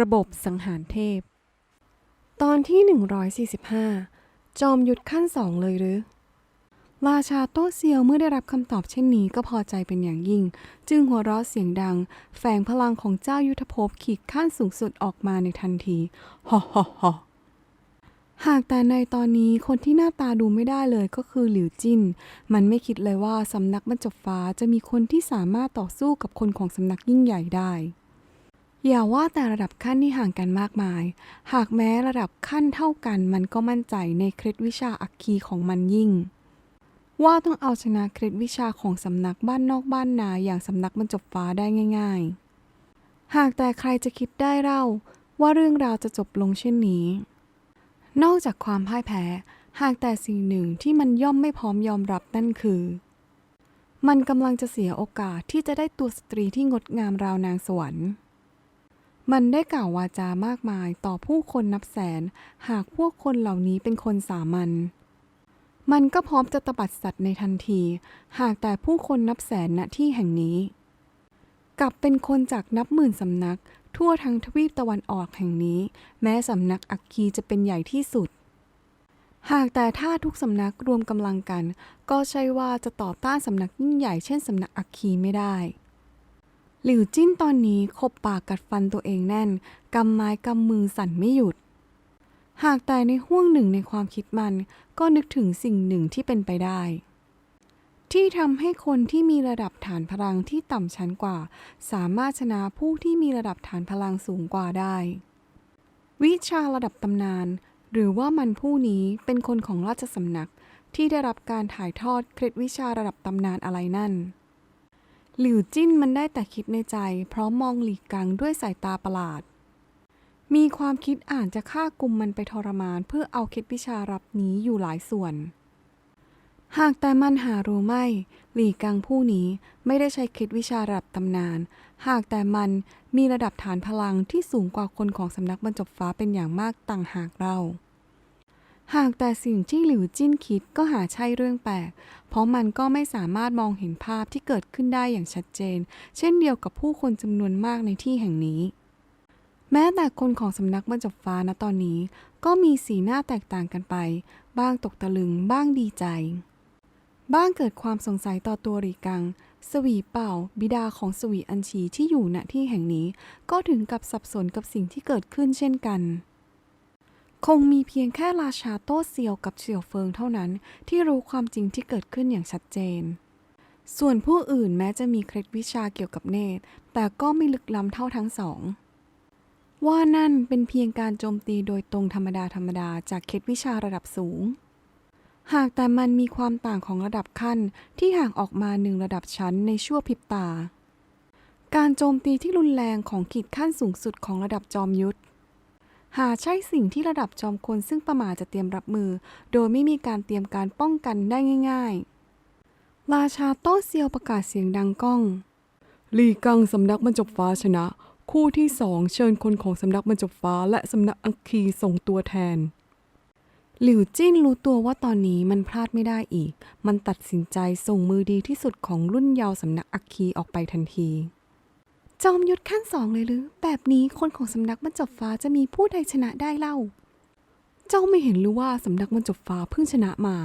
ระบบสังหารเทพ ตอนที่ 145 จอมยุทธขั้นสองเลยหรือ ราชาโต้เซียวเมื่อได้รับคำตอบเช่นนี้ก็พอใจเป็นอย่างยิ่ง จึงหัวเราะเสียงดัง แฝงพลังของเจ้ายุทธภพขีดขั้นสูงสุดออกมาในทันทีฮ่าฮ่าฮ่าหากแต่ในตอนนี้คนที่หน้าตาดูไม่ได้เลยก็คือหลิวจิน มันไม่คิดเลยว่าสำนักบรรจบฟ้าจะมีคนที่สามารถต่อสู้กับคนของสำนักยิ่งใหญ่ได้ อย่าว่าแต่ระดับขั้นที่ห่างกันมากมาย หากแม้ระดับขั้นเท่ากันมันก็มั่นใจในเคล็ดวิชาอัคคีของมันยิ่ง ว่าต้องเอาชนะเคล็ดวิชาของสำนักบ้านนอกบ้านนาอย่างสำนักบรรจบฟ้าได้ง่าย ๆ หากแต่ใครจะคิดได้เล่าว่าเรื่องราวจะจบลงเช่นนี้ นอกจากความพ่ายแพ้ หากแต่สิ่งหนึ่งที่มันย่อมไม่พร้อมยอมรับนั่นคือ มันกำลังจะเสียโอกาสที่จะได้ตัวสตรีที่งดงามราวนางสวรรค์ มันได้กล่าววาจามากมายต่อผู้คนนับแสน หากพวกคนเหล่านี้เป็นคนสามัญ มันก็พร้อมจะตบัดสัตว์ในทันที หากแต่ผู้คนนับแสนณที่แห่งนี้ กลับเป็นคนจากนับหมื่นสำนัก ทั่วทั้งทวีปตะวันออกแห่งนี้ แม้สำนักอักคีจะเป็นใหญ่ที่สุด หากแต่ถ้าทุกสำนักรวมกำลังกัน ก็ใช่ว่าจะต่อต้านสำนักยิ่งใหญ่เช่นสำนักอักคีไม่ได้ หลิวจิ้นตอนนี้ขบปากกัดฟันตัวเองแน่น กำไม้กำมือสั่นไม่หยุด หากแต่ในห่วงหนึ่งในความคิดมัน ก็นึกถึงสิ่งหนึ่งที่เป็นไปได้ ที่ทำให้คนที่มีระดับฐานพลังที่ต่ำชั้นกว่า สามารถชนะผู้ที่มีระดับฐานพลังสูงกว่าได้ วิชาระดับตำนาน หรือว่ามันผู้นี้เป็นคนของราชสำนักที่ได้รับการถ่ายทอดเคล็ดวิชาระดับตำนานอะไรนั่น หลิวจิ้นมันได้แต่คิดในใจ เพราะมองหลีกกังด้วยสายตาประหลาด มีความคิดอ่านจะฆ่ากลุ่มมันไปทรมานเพื่อเอาเคล็ดวิชารับนี้อยู่หลายส่วน หากแต่มันหารู้ไม่ หลีกังผู้นี้ไม่ได้ใช้เคล็ดวิชาระดับตำนาน หากแต่มันมีระดับฐานพลังที่สูงกว่าคนของสำนักบรรจบฟ้าเป็นอย่างมากต่างหากเรา หากแต่สิ่งที่หลิวจิ้นคิดก็หาใช่เรื่องแปลก เพราะมันก็ไม่สามารถมองเห็นภาพที่เกิดขึ้นได้อย่างชัดเจน เช่นเดียวกับผู้คนจำนวนมากในที่แห่งนี้ แม้แต่คนของสำนักบรรจบฟ้าณตอนนี้ ก็มีสีหน้าแตกต่างกันไป บ้างตกตะลึง บ้างดีใจ บ้างเกิดความสงสัยต่อตัวหรีกัง สวีเป่า บิดาของสวีอัญชีที่อยู่ณที่แห่งนี้ ก็ถึงกับสับสนกับสิ่งที่เกิดขึ้นเช่นกัน คงมีเพียงแค่ราชาโต้เซียวกับเสี่ยวเฟิงเท่านั้น ที่รู้ความจริงที่เกิดขึ้นอย่างชัดเจน ส่วนผู้อื่นแม้จะมีเคล็ดวิชาเกี่ยวกับเนตร แต่ก็ไม่ลึกล้ำเท่าทั้งสอง ว่านั่นเป็นเพียงการโจมตีโดยตรงธรรมดาธรรมดาจากเคล็ดวิชาระดับสูง หากแต่มันมีความต่างของระดับขั้นที่ห่างออกมาหนึ่งระดับชั้นในชั่วพริบตา การโจมตีที่รุนแรงของขีดขั้นสูงสุดของระดับจอมยุทธ หาใช่สิ่งที่ระดับจอมคนซึ่งประมาจะเตรียมรับมือ โดยไม่มีการเตรียมการป้องกันได้ง่าย ๆ ราชาโต้เซียวประกาศเสียงดังก้อง ลีกังสำนักบรรจบฟ้าชนะ คู่ที่สองเชิญคนของสำนักบรรจบฟ้า และสำนักอังคีส่งตัวแทน หลิวจิ้นรู้ตัวว่าตอนนี้มันพลาดไม่ได้อีก มันตัดสินใจส่งมือดีที่สุดของรุ่นเยาว์สำนักอัคคีออกไปทันที จอมยุทธขั้นสองเลยหรือ แบบนี้คนของสำนักบรรจบฟ้าจะมีผู้ใดชนะได้เล่า เจ้าไม่เห็นหรือว่าสำนักบรรจบฟ้าเพิ่งชนะมา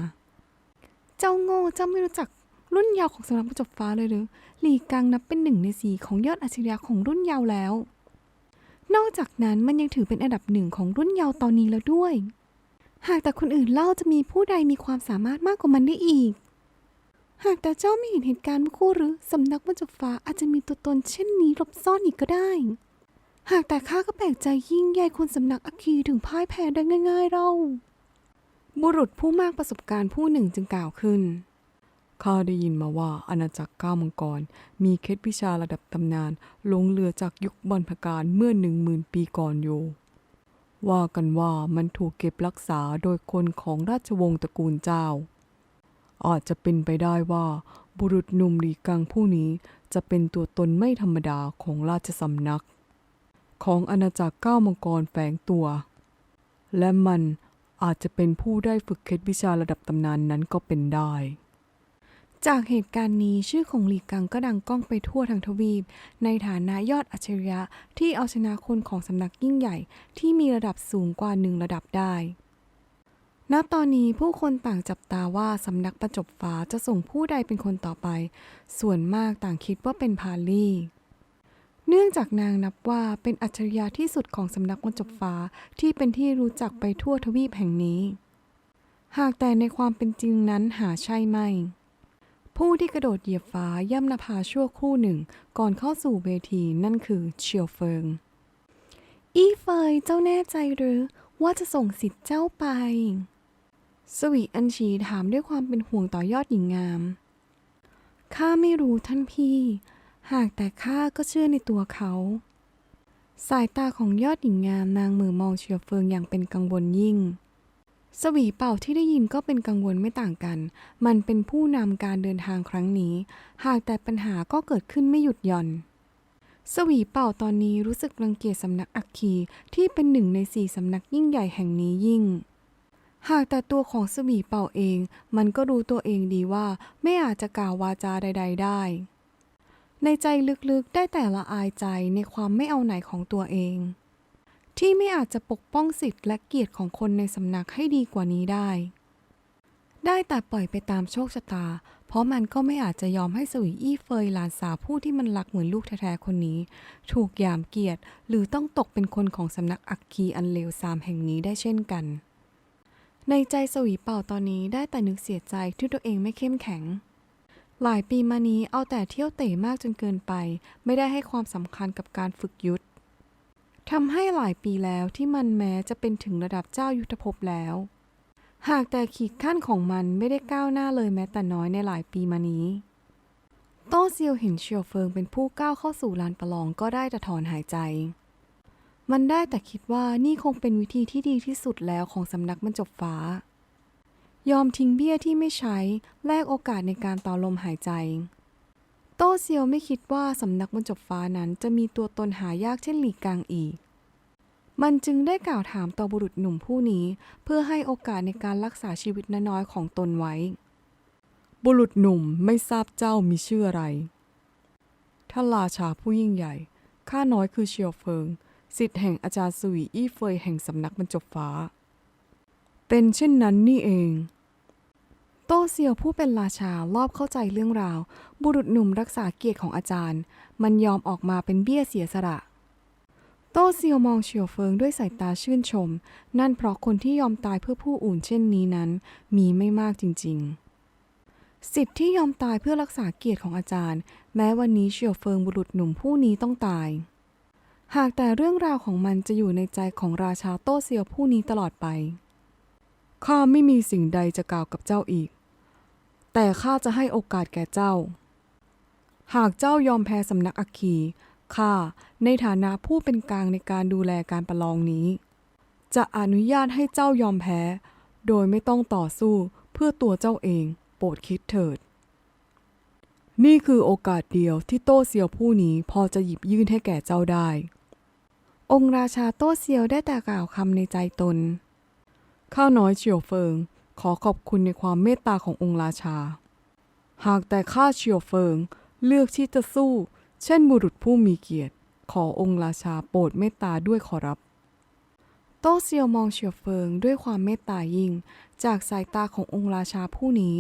เจ้าโง่เจ้าไม่รู้จักรุ่นยาวของสำนักบรรจบฟ้าเลยหรือหลีกังนับเป็นหนึ่งในสี่ของยอดอาชญาของรุ่นยาวแล้ว นอกจากนั้นมันยังถือเป็นอันดับหนึ่งของรุ่นยาวตอนนี้แล้วด้วย หากแต่คนอื่นเล่าจะมีผู้ใดมีความสามารถมากกว่ามันได้อีก หากแต่เจ้าไม่เห็นเหตุการณ์เมื่อคู่หรือสำนักบรรจบฟ้าอาจจะมีตัวตนเช่นนี้หลบซ่อนอีกก็ได้ หากแต่ข้าก็แปลกใจยิ่งใหญ่คนสำนักอาคีถึงพ่ายแพ้ได้ง่าย ๆเราบุรุษผู้มากประสบการณ์ผู้หนึ่งจึงกล่าวขึ้น ข้าได้ยินมาว่าอาณาจักรก้ามังกร มีเคล็ดวิชาระดับตำนานลงเหลือจากยุคบรรพกาลเมื่อหนึ่งหมื่นปีก่อนอยู่ ว่ากันว่ามันถูกเก็บรักษาโดยคนของราชวงศ์ตระกูลเจ้า อาจจะเป็นไปได้ว่า บุรุษหนุ่มหลีกังผู้นี้จะเป็นตัวตนไม่ธรรมดาของราชสำนัก ของอาณาจักรก้าวมังกรแฝงตัว และมันอาจจะเป็นผู้ได้ฝึกเคล็ดวิชาระดับตำนานนั้นก็เป็นได้ จากเหตุการณ์นี้ชื่อของหลีกังก็ดังก้องไปทั่วทั้งทวีป ในฐานะยอดอัจฉริยะที่เอาชนะคนของสำนักยิ่งใหญ่ที่มีระดับสูงกว่าหนึ่งระดับได้ ณตอนนี้ผู้คนต่างจับตาว่าสำนักประจบฟ้าจะส่งผู้ใดเป็นคนต่อไป ส่วนมากต่างคิดว่าเป็นพาลี่ เนื่องจากนางนับว่าเป็นอัจฉริยะที่สุดของสำนักประจบฟ้าที่เป็นที่รู้จักไปทั่วทวีปแห่งนี้ หากแต่ในความเป็นจริงนั้นหาใช่ไม่ ผู้ที่กระโดดเหยียบฟ้าย่ำนภาชั่วครู่หนึ่ง ก่อนเข้าสู่เวทีนั่นคือเชียวเฟิง อีเฟยเจ้าแน่ใจหรือว่าจะส่งสิทธิ์เจ้าไป สวีอัญชีถามด้วยความเป็นห่วงต่อยอดหญิงงาม ข้าไม่รู้ท่านพี่ หากแต่ข้าก็เชื่อในตัวเขา สายตาของยอดหญิงงามนางมือมองเชียวเฟิงอย่างเป็นกังวลยิ่ง สวีเป่าที่ได้ยินก็เป็นกังวลไม่ต่างกัน มันเป็นผู้นำการเดินทางครั้งนี้ หากแต่ปัญหาก็เกิดขึ้นไม่หยุดหย่อนสวีเป่าตอนนี้รู้สึกรังเกียจสำนักอัคคีที่เป็นหนึ่งในสี่สำนักยิ่งใหญ่แห่งนี้ยิ่ง หากแต่ตัวของสวีเป่าเอง มันก็รู้ตัวเองดีว่าไม่อาจจะกล่าววาจาใด ๆ ได้ ในใจลึกๆได้แต่ละอายใจในความไม่เอาไหนของตัวเอง ที่ไม่อาจจะปกป้องสิทธิ์และเกียรติของคนในสำนักให้ดีกว่านี้ได้ ได้แต่ปล่อยไปตามโชคชะตา เพราะมันก็ไม่อาจจะยอมให้สวีอี้เฟยหลานสาวผู้ที่มันรักเหมือนลูกแท้ๆคนนี้ ถูกยามเกียรติหรือต้องตกเป็นคนของสำนักอักคีอันเลวทรามแห่งนี้ได้เช่นกัน ในใจสวีเป่าตอนนี้ได้แต่นึกเสียใจที่ตัวเองไม่เข้มแข็ง หลายปีมานี้เอาแต่เที่ยวเตะมากจนเกินไป ไม่ได้ให้ความสำคัญกับการฝึกยุทธทำให้หลายปีแล้วที่มันแม้จะเป็นถึงระดับเจ้ายุทธภพแล้ว หากแต่ขีดขั้นของมันไม่ได้ก้าวหน้าเลยแม้แต่น้อยในหลายปีมานี้ โต้เซียวเห็นเชียวเฟิงเป็นผู้ก้าวเข้าสู่ลานประลองก็ได้แต่ถอนหายใจ มันได้แต่คิดว่านี่คงเป็นวิธีที่ดีที่สุดแล้วของสำนักบรรจบฟ้า ยอมทิ้งเบี้ยที่ไม่ใช้แลกโอกาสในการต่อลมหายใจ โตเซียวไม่คิดว่าสำนักบรรจบฟ้านั้นจะมีตัวตนหายากเช่นหลีกกังอีก มันจึงได้กล่าวถามต่อบุรุษหนุ่มผู้นี้ เพื่อให้โอกาสในการรักษาชีวิตน้อยๆของตนไว้ บุรุษหนุ่มไม่ทราบเจ้ามีชื่ออะไรท่านราชาผู้ยิ่งใหญ่ ข้าน้อยคือเชียวเฟิง สิทธิ์แห่งอาจารย์สวีอี้เฟยแห่งสำนักบรรจบฟ้า เป็นเช่นนั้นนี่เอง โตเซียวผู้เป็นราชารอบเข้าใจเรื่องราว บุรุษหนุ่มรักษาเกียรติของอาจารย์ มันยอมออกมาเป็นเบี้ยเสียสละโตเซียวมองเฉียวเฟิงด้วยสายตาชื่นชม นั่นเพราะคนที่ยอมตายเพื่อผู้อื่นเช่นนี้นั้น มีไม่มากจริง ๆ สิทธิ์ที่ยอมตายเพื่อรักษาเกียรติของอาจารย์ แม้วันนี้เฉียวเฟิงบุรุษหนุ่มผู้นี้ต้องตาย หากแต่เรื่องราวของมันจะอยู่ในใจของราชาโต้เซียวผู้นี้ตลอดไป ข้าไม่มีสิ่งใดจะกล่าวกับเจ้าอีก แต่ข้าจะให้โอกาสแก่เจ้า หากเจ้ายอมแพ้สำนักอัคคีข้าในฐานะผู้เป็นกลางในการดูแลการประลองนี้ จะอนุญาตให้เจ้ายอมแพ้ โดยไม่ต้องต่อสู้เพื่อตัวเจ้าเอง โปรดคิดเถิด นี่คือโอกาสเดียวที่โต้เซียวผู้นี้พอจะหยิบยื่นให้แก่เจ้าได้ องค์ราชาโต้เซียวได้แต่กล่าวคำในใจตน ข้าน้อยเฉียวเฟิง ขอขอบคุณในความเมตตาขององค์ราชา หากแต่ข้าเฉียวเฟิงเลือกที่จะสู้ เช่นบุรุษผู้มีเกียรติ ขอองค์ราชาโปรดเมตตาด้วยขอรับ โต้เซียวมองเฉียวเฟิงด้วยความเมตตายิ่ง จากสายตาขององค์ราชาผู้นี้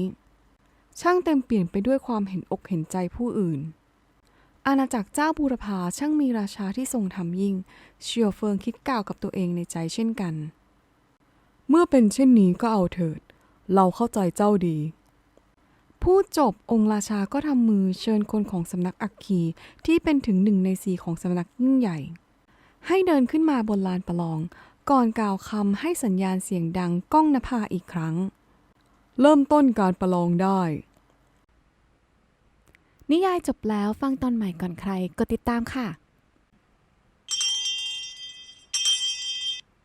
ช่างเต็มเปลี่ยนไปด้วยความเห็นอกเห็นใจผู้อื่น อาณาจักรเจ้าบูรพาช่างมีราชาที่ทรงธรรมยิ่งเฉียวเฟิงคิดกล่าวกับตัวเองในใจเช่นกัน เมื่อเป็นเช่นนี้ก็เอาเถิด เราเข้าใจเจ้าดี พูดจบองค์ราชาก็ทำมือเชิญคนของสำนักอักคีที่เป็นถึงหนึ่งในสี่ของสำนักยิ่งใหญ่ ให้เดินขึ้นมาบนลานประลอง ก่อนกล่าวคำให้สัญญาณเสียงดังก้องนภาอีกครั้ง เริ่มต้นการประลองได้ นิยายจบแล้วฟังตอนใหม่ก่อนใคร กดติดตามค่ะ